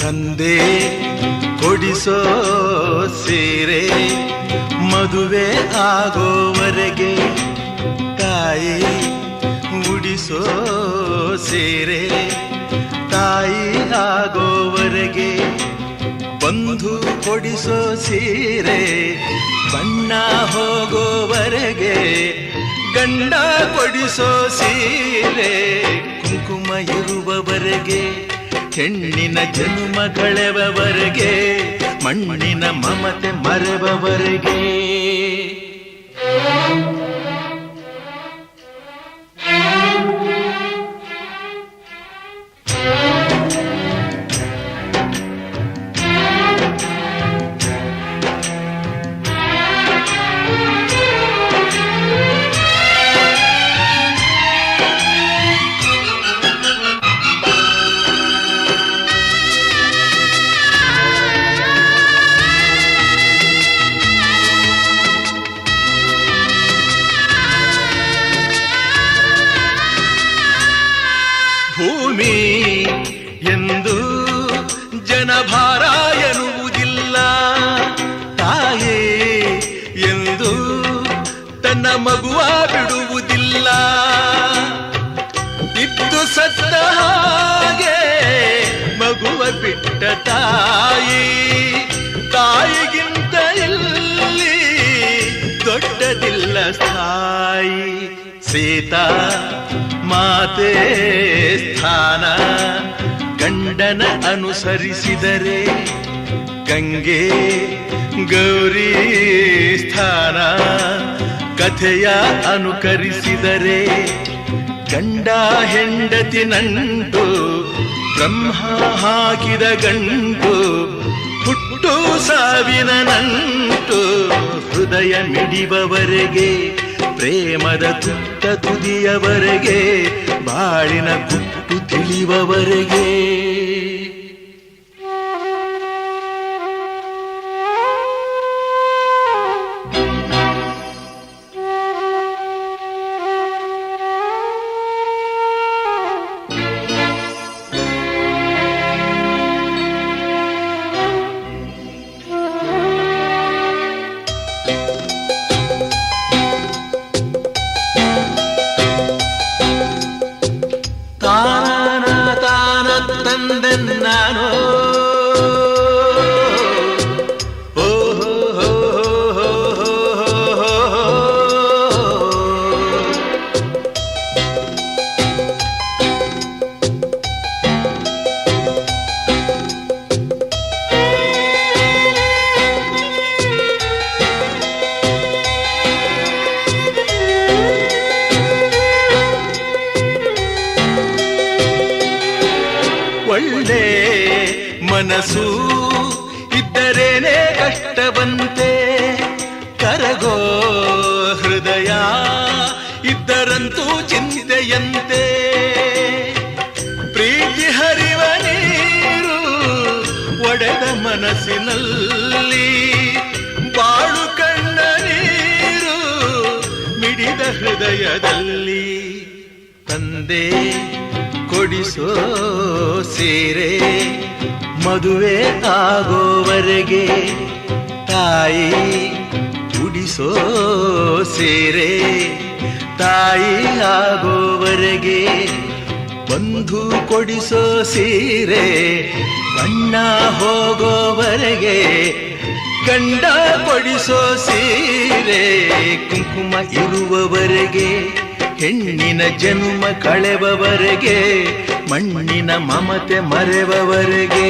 ತಂದೆ ಕೊಡಿಸೋ ಸೀರೆ ಮದುವೆ ಆಗೋವರೆಗೆ ತಾಯಿ ಉಡಿಸೋ ಸೀರೆ ತಾಯಿ ಆಗೋವರೆಗೆ ಬಂಧು ಕೊಡಿಸೋ ಸೀರೆ ಬಣ್ಣ ಹೋಗೋವರೆಗೆ ಗಂಡ ಕೊಡಿಸೋ ಸೀರೆ ಕುಂಕುಮ ಇರುವವರೆಗೆ ಹೆಣ್ಣಿನ ಜನ್ಮ ಕಳೆವವರೆಗೆ ಮಣ್ಣಿನ ಮಮತೆ ಮರೆವವರೆಗೆ. ಭೂಮಿ ಎಂದು ಜನಭಾರ ಎನ್ನುವುದಿಲ್ಲ. ತಾಯೇ ಎಂದು ತನ್ನ ಮಗುವ ಬಿಡುವುದಿಲ್ಲ. ಇದ್ದು ಸತ್ತ ಹಾಗೆ ಮಗುವ ಬಿಟ್ಟ ತಾಯಿ, ತಾಯಿಗಿಂತ ಇಲ್ಲಿ ದೊಡ್ಡದಿಲ್ಲ ತಾಯಿ ಸೀತಾ ಮಾತೆ ಸ್ಥಾನ. ಗಂಡನ ಅನುಸರಿಸಿದರೆ ಗಂಗೆ ಗೌರಿ ಸ್ಥಾನ. ಕಥೆಯ ಅನುಕರಿಸಿದರೆ ಗಂಡ ಹೆಂಡತಿ ನಂಟು, ಬ್ರಹ್ಮ ಹಾಕಿದ ಗಂಟು, ಹುಟ್ಟು ಸಾವಿನ ನಂಟು, ಹೃದಯ ಮಿಡಿಬವರೆಗೆ ಪ್ರೇಮದ ತುತ್ತ ತುದಿಯವರೆಗೆ ಬಾಳಿನ ಗುಟ್ಟು ತಿಳಿಯುವವರೆಗೆ ಒಳ್ಳೆ ಮನಸ್ಸು ಇದ್ದರೇನೆ ಕಷ್ಟವಂತೆ. ಕರಗೋ ಹೃದಯ ಇದ್ದರಂತೂ ಚಿಂತೆಯಂತೆ. ಪ್ರೀತಿ ಹರಿವ ನೀರು ಒಡೆದ ಮನಸ್ಸಿನಲ್ಲಿ. ಬಾಳು ಕಣ್ಣ ನೀರು ಮಿಡಿದ ಹೃದಯದಲ್ಲಿ. ತಂದೆ ಕೊಡಿಸೋ ಸೀರೆ ಮದುವೆ ಆಗೋವರೆಗೆ ತಾಯಿ ಉಡಿಸೋ ಸೀರೆ ತಾಯಿ ಆಗೋವರೆಗೆ ಬಂಧು ಕೊಡಿಸೋ ಸೀರೆ ಬಣ್ಣ ಹೋಗೋವರೆಗೆ ಗಂಡ ಕೊಡಿಸೋ ಸೀರೆ ಕುಂಕುಮ ಇರುವವರೆಗೆ ಹೆಣ್ಣಿನ ಜನ್ಮ ಕಳೆವವರೆಗೆ ಮಣ್ಣಿನ ಮಮತೆ ಮರೆವವರೆಗೆ.